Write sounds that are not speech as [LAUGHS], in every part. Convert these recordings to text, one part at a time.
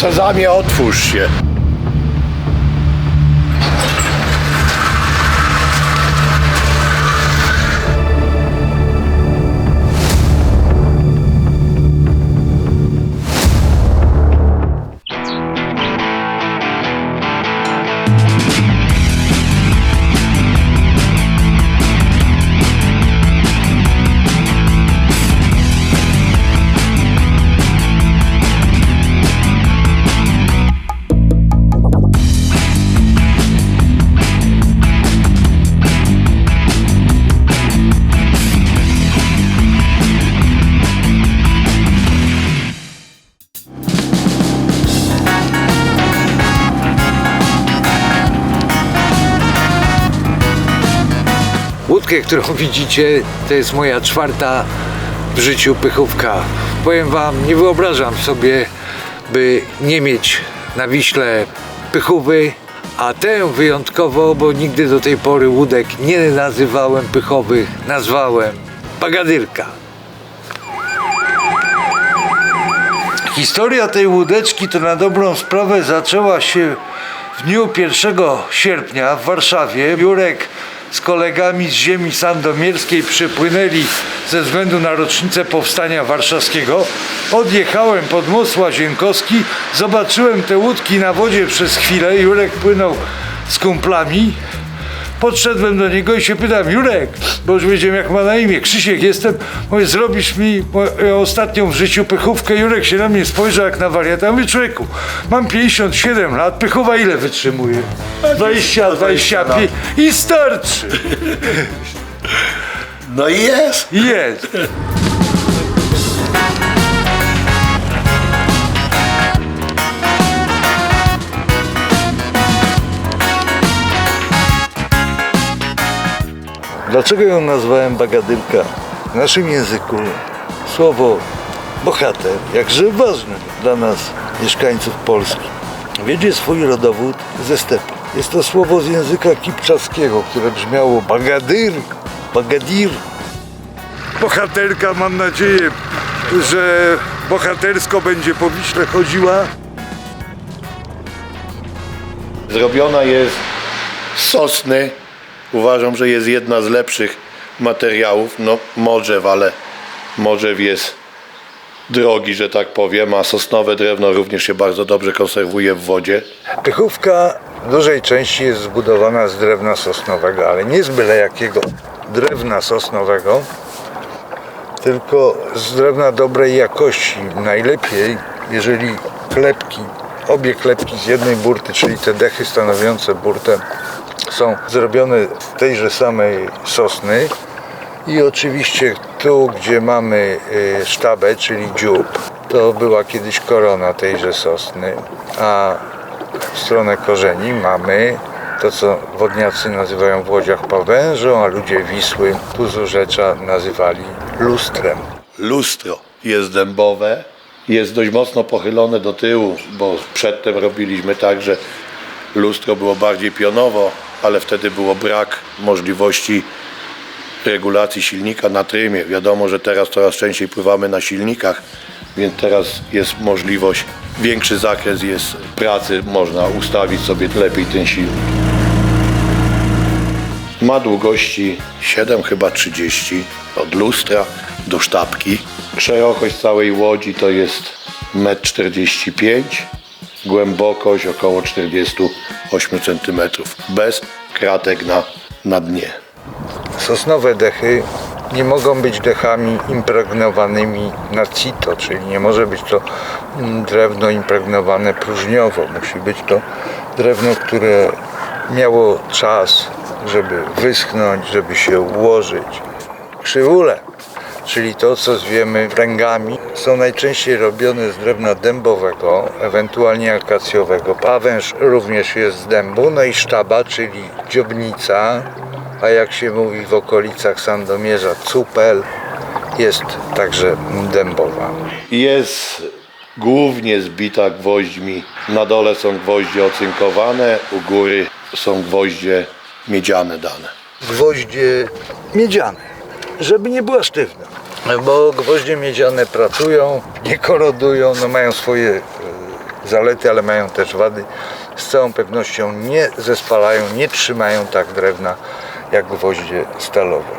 Sezamie, otwórz się. Łódkę, którą [LAUGHS] widzicie, to jest moja czwarta w życiu pychówka. Powiem wam, nie wyobrażam sobie, by nie mieć na Wiśle pychówy, a tę wyjątkowo, bo nigdy do tej pory łódek nie nazywałem pychowych, nazwałem bagadyrka. Historia tej łódeczki to na dobrą sprawę zaczęła się w dniu 1 sierpnia w Warszawie. Jurek z kolegami z ziemi sandomierskiej przypłynęli ze względu na rocznicę powstania warszawskiego. Odjechałem pod most Łazienkowski, zobaczyłem te łódki na wodzie przez chwilę. Jurek płynął z kumplami. Podszedłem do niego i się pytam, Jurek, bo już wiedziałem jak ma na imię, Krzysiek jestem, mówię, zrobisz mi ostatnią w życiu pychówkę. Jurek się na mnie spojrzał jak na wariata. Mówię, człowieku, mam 57 lat, pychowa ile wytrzymuje? 20, 25 i starczy. No i jest. Jest. Dlaczego ją nazwałem bagadylka? W naszym języku słowo bohater, jakże ważne dla nas, mieszkańców Polski, wiedzie swój rodowód ze stepu. Jest to słowo z języka kipczaskiego, które brzmiało bagadyr, bagadir. Bohaterka, mam nadzieję, że bohatersko będzie po Wiśle chodziła. Zrobiona jest z sosny. Uważam, że jest jedna z lepszych materiałów. No morzew, ale morzew jest drogi, że tak powiem, a sosnowe drewno również się bardzo dobrze konserwuje w wodzie. Pychówka w dużej części jest zbudowana z drewna sosnowego, ale nie z byle jakiego drewna sosnowego, tylko z drewna dobrej jakości. Najlepiej, jeżeli klepki, obie klepki z jednej burty, czyli te dechy stanowiące burtę, są zrobione z tejże samej sosny i oczywiście tu, gdzie mamy y, sztabę, czyli dziób, to była kiedyś korona tejże sosny, a w stronę korzeni mamy to, co wodniacy nazywają w łodziach pawężą, a ludzie Wisły tu z Urzecza nazywali lustrem. Lustro jest dębowe, jest dość mocno pochylone do tyłu, bo przedtem robiliśmy tak, że lustro było bardziej pionowo, ale wtedy było brak możliwości regulacji silnika na trymie. Wiadomo, że teraz coraz częściej pływamy na silnikach, więc teraz jest możliwość, większy zakres jest pracy, można ustawić sobie lepiej ten silnik. Ma długości 7 chyba 30 od lustra do sztabki. Szerokość całej łodzi to jest 1,45 m, głębokość około 48 cm, bez kratek na, na dnie. Sosnowe dechy nie mogą być dechami impregnowanymi na cito, czyli nie może być to mm, drewno impregnowane próżniowo. Musi być to drewno, które miało czas, żeby wyschnąć, żeby się ułożyć. Krzywule, czyli to, co zwiemy pręgami, są najczęściej robione z drewna dębowego, ewentualnie akacjowego. Pawęż również jest z dębu, no i sztaba, czyli dziobnica, a jak się mówi w okolicach Sandomierza, cupel, jest także dębowa. Jest głównie zbita gwoźdźmi. Na dole są gwoździe ocynkowane, u góry są gwoździe miedziane dane. Gwoździe miedziane, żeby nie była sztywna. Bo gwoździe miedziane pracują, nie korodują, no mają swoje e, zalety, ale mają też wady. Z całą pewnością nie zespalają, nie trzymają tak drewna jak gwoździe stalowe.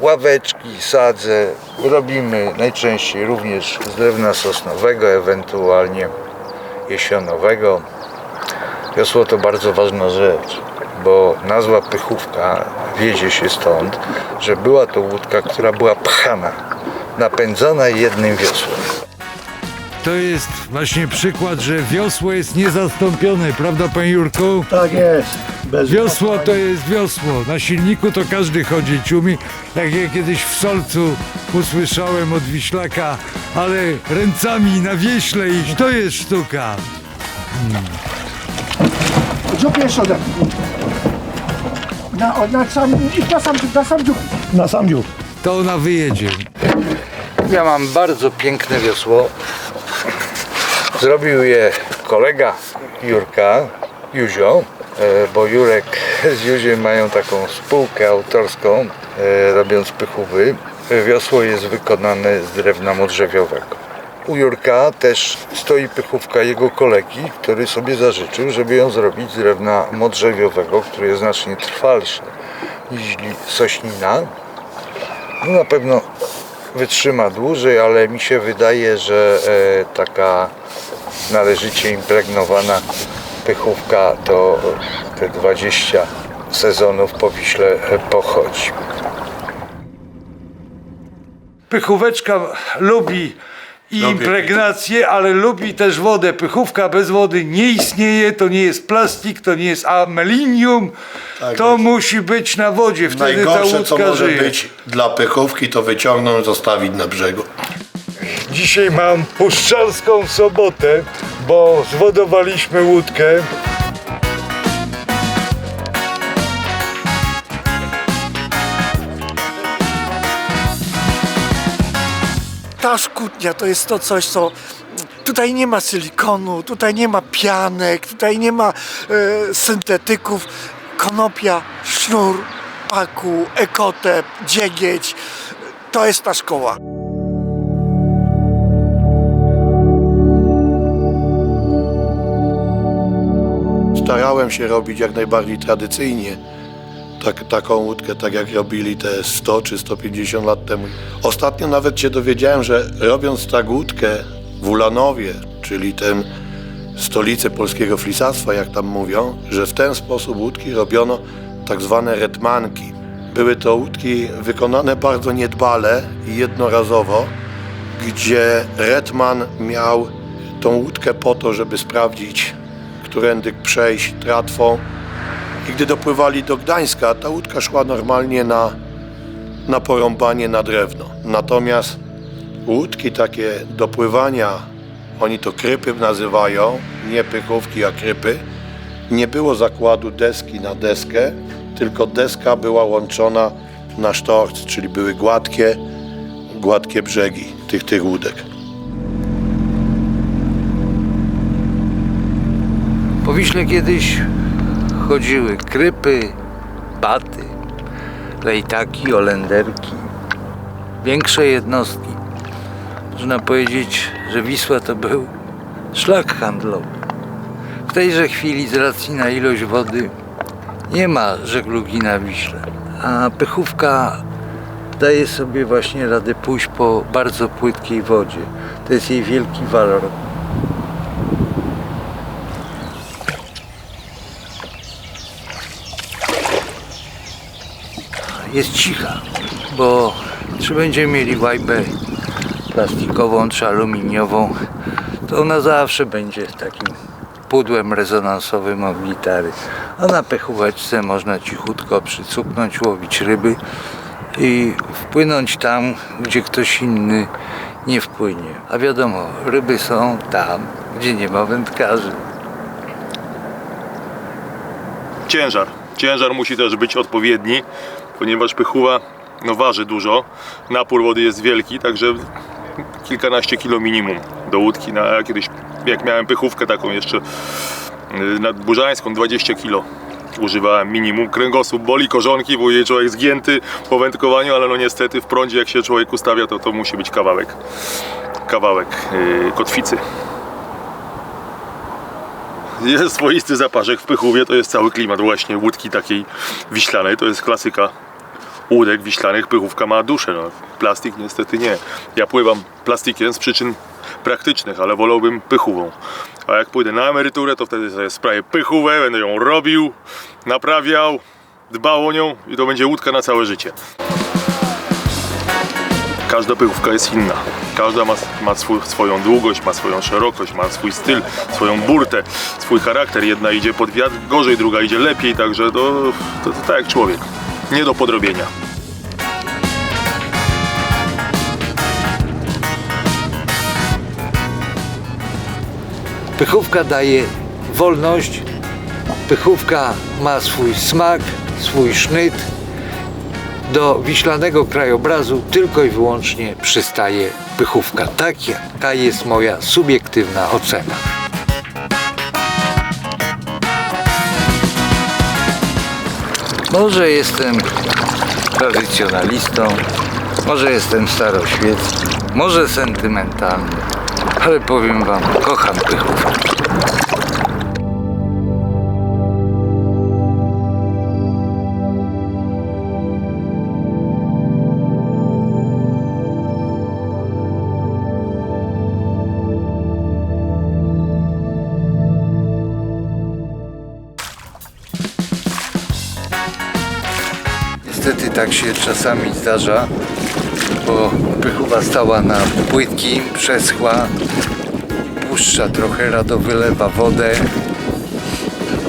Ławeczki sadzę, robimy najczęściej również z drewna sosnowego, ewentualnie jesionowego. Wiosło to bardzo ważna rzecz, bo nazwa pychówka wiedzie się stąd, że była to łódka, która była pchana, napędzana jednym wiosłem. To jest właśnie przykład, że wiosło jest niezastąpione, prawda panie Jurku? Tak jest. Bez Wiosło to jest wiosło. Na silniku to każdy chodzić umie. Jak ja kiedyś w Solcu usłyszałem od Wiślaka, ale ręcami na wieśle iść, to jest sztuka. Dziób jeszcze ode mnie. Na, o- na sam, i na sam, na sam dziób. Na sam dziób. To ona wyjedzie. Ja mam bardzo piękne wiosło. Zrobił je kolega Jurka, Juzio, e, bo Jurek z Juziem mają taką spółkę autorską, e, robiąc pychówy. Wiosło jest wykonane z drewna modrzewiowego. U Jurka też stoi pychówka jego kolegi, który sobie zażyczył, żeby ją zrobić z drewna modrzewiowego, które jest znacznie trwalsze niż sośnina. No na pewno wytrzyma dłużej, ale mi się wydaje, że e, taka należycie impregnowana pychówka to te 20 sezonów po Wiśle e, pochodzi. Pychóweczka lubi i impregnację, ale lubi też wodę. Pychówka bez wody nie istnieje, to nie jest plastik, to nie jest amelinium. Tak to jest. musi być na wodzie, wtedy ta Najgorsze, co łódka może żyje. być dla pychówki, to wyciągnąć zostawić na brzegu. Dzisiaj mam puszczalską sobotę, bo zwodowaliśmy łódkę. Ta szkutnia to jest to coś, co tutaj nie ma silikonu, tutaj nie ma pianek, tutaj nie ma e, syntetyków. Konopia, sznur, paku, ekotep, dziegieć. To jest ta szkoła. Starałem się robić jak najbardziej tradycyjnie. Tak, taką łódkę, tak jak robili te 100 czy 150 lat temu. Ostatnio nawet się dowiedziałem, że robiąc tak łódkę w Ulanowie, czyli ten stolicę polskiego flisactwa, jak tam mówią, że w ten sposób łódki robiono tak zwane retmanki. Były to łódki wykonane bardzo niedbale i jednorazowo, gdzie retman miał tą łódkę po to, żeby sprawdzić, którędy przejść tratwą. I gdy dopływali do Gdańska, ta łódka szła normalnie na, na porąbanie na drewno. Natomiast łódki takie dopływania, oni to krypy nazywają, nie pychówki, a krypy, nie było zakładu deski na deskę, tylko deska była łączona na sztorc, czyli były gładkie, gładkie brzegi tych, tych łódek. Po kiedyś chodziły krypy, baty, lejtaki, olenderki, większe jednostki. Można powiedzieć, że Wisła to był szlak handlowy. W tejże chwili z racji na ilość wody nie ma żeglugi na Wiśle, a pychówka daje sobie właśnie radę pójść po bardzo płytkiej wodzie. To jest jej wielki walor. Jest cicha, bo czy będziemy mieli łajbę plastikową czy aluminiową, to ona zawsze będzie takim pudłem rezonansowym od gitary. A na pechóweczce można cichutko przycupnąć, łowić ryby i wpłynąć tam, gdzie ktoś inny nie wpłynie. A wiadomo, ryby są tam, gdzie nie ma wędkarzy. ciężar. Ciężar musi też być odpowiedni, ponieważ pychuła no, waży dużo, napór wody jest wielki, także kilkanaście kilo minimum do łódki. Na, ja kiedyś, jak miałem pychówkę taką jeszcze y, nadburzańską, 20 kilo używałem minimum. Kręgosłup boli, korzonki, bo je człowiek zgięty po wędkowaniu, ale no niestety w prądzie jak się człowiek ustawia, to to musi być kawałek, kawałek yy, kotwicy. Jest [LAUGHS] swoisty zapaszek w Pychówie, to jest cały klimat właśnie łódki takiej wiślanej, to jest klasyka łódek wiślanych, Pychówka ma duszę, no. plastik niestety nie. Ja pływam plastikiem z przyczyn praktycznych, ale wolałbym Pychówą. A jak pójdę na emeryturę, to wtedy sobie sprawię Pychówę, będę ją robił, naprawiał, dbał o nią i to będzie łódka na całe życie. Każda pychówka jest inna. Każda ma, ma swój, swoją długość, ma swoją szerokość, ma swój styl, swoją burtę, swój charakter. Jedna idzie pod wiatr gorzej, druga idzie lepiej, także to, to, to tak jak człowiek. Nie do podrobienia. Pychówka daje wolność, pychówka ma swój smak, swój sznyt. Do wiślanego krajobrazu tylko i wyłącznie przystaje pychówka. Taka jest moja subiektywna ocena. Może jestem tradycjonalistą, może jestem staroświecki, może sentymentalny, ale powiem wam, kocham pychówkę. Niestety tak się czasami zdarza, bo pychowa stała na płytkim, przeschła, puszcza trochę, rado wylewa wodę.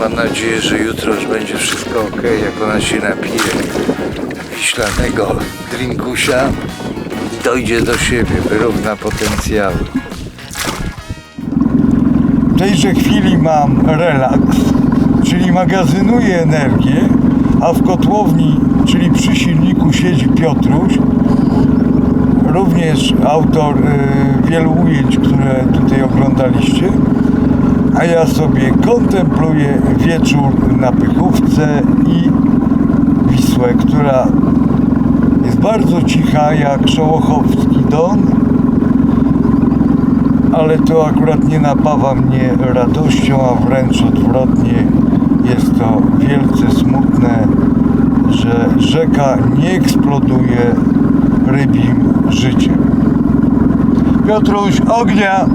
Mam nadzieję, że jutro już będzie wszystko ok, jak ona się napije wiślanego drinkusia i dojdzie do siebie, wyrówna potencjały. W tejże chwili mam relaks, czyli magazynuję energię, a w kotłowni, czyli przy silniku siedzi Piotruś, również autor y, wielu ujęć, które tutaj oglądaliście, a ja sobie kontempluję wieczór na Pychówce i Wisłę, która jest bardzo cicha jak Szołochowski Don, ale to akurat nie napawa mnie radością, a wręcz odwrotnie. Jest to wielce smutne, że rzeka nie eksploduje rybim życiem. Piotruś, ognia!